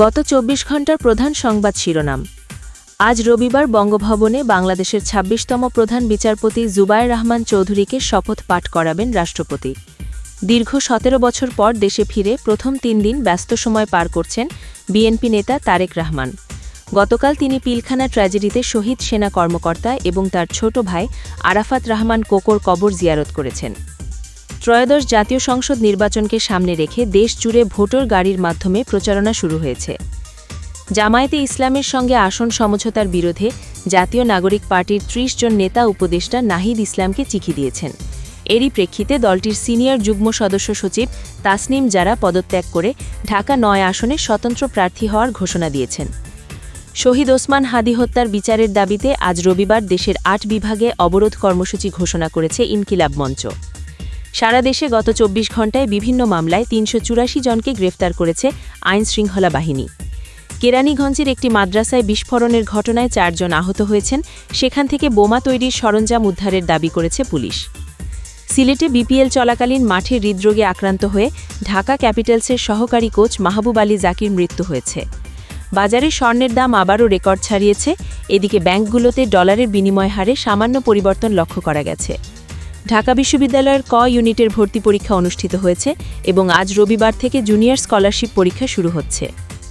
গত চব্বিশ ঘণ্টার প্রধান সংবাদ শিরোনাম। আজ রবিবার বঙ্গভবনে বাংলাদেশের ২৬তম প্রধান বিচারপতি জুবায়ের রহমান চৌধুরীকে শপথ পাঠ করাবেন রাষ্ট্রপতি। দীর্ঘ সতেরো বছর পর দেশে ফিরে প্রথম তিন দিন ব্যস্ত সময় পার করছেন বিএনপি নেতা তারেক রহমান। গতকাল তিনি পিলখানা ট্র্যাজেডিতে শহীদ সেনা কর্মকর্তা এবং তার ছোট ভাই আরাফাত রহমান কোকর কবর জিয়ারত করেছেন। ত্রয়োদশ জাতীয় সংসদ নির্বাচনকে সামনে রেখে দেশ জুড়ে ভোটার গাড়ির মাধ্যমে প্রচারণা শুরু হয়েছে। জামায়াতে ইসলামের সঙ্গে আসন সমঝোতার বিরোধে জাতীয় নাগরিক পার্টির ত্রিশ জন নেতা উপদেষ্টা নাহিদ ইসলামকে চিঠি দিয়েছেন। এরই প্রেক্ষিতে দলটির সিনিয়র যুগ্ম সদস্য সচিব তাসনিম যারা পদত্যাগ করে ঢাকা নয় আসনে স্বতন্ত্র প্রার্থী হওয়ার ঘোষণা দিয়েছেন। শহীদ ওসমান হাদি হত্যার বিচারের দাবিতে আজ রবিবার দেশের আট বিভাগে অবরোধ কর্মসূচি ঘোষণা করেছে ইনকিলাব মঞ্চ। সারা দেশে গত চব্বিশ ঘণ্টায় বিভিন্ন মামলায় তিনশো চুরাশি জনকে গ্রেফতার করেছে আইন শৃঙ্খলা বাহিনী। কেরানীগঞ্জের একটি মাদ্রাসায় বিস্ফোরণের ঘটনায় চারজন আহত হয়েছেন, সেখান থেকে বোমা তৈরির সরঞ্জাম উদ্ধারের দাবি করেছে পুলিশ। সিলেটে বিপিএল চলাকালীন মাঠে হৃদরোগে আক্রান্ত হয়ে ঢাকা ক্যাপিটালসের সহকারী কোচ মাহবুব আলী জাকির মৃত্যু হয়েছে। বাজারে স্বর্ণের দাম আবারও রেকর্ড ছাড়িয়েছে, এদিকে ব্যাংকগুলোতে ডলারের বিনিময় হারে সামান্য পরিবর্তন লক্ষ্য করা গেছে। ঢাকা বিশ্ববিদ্যালয়ের ক ইউনিটের ভর্তি পরীক্ষা অনুষ্ঠিত হয়েছে এবং আজ রবিবার থেকে জুনিয়র স্কলারশিপ পরীক্ষা শুরু হচ্ছে।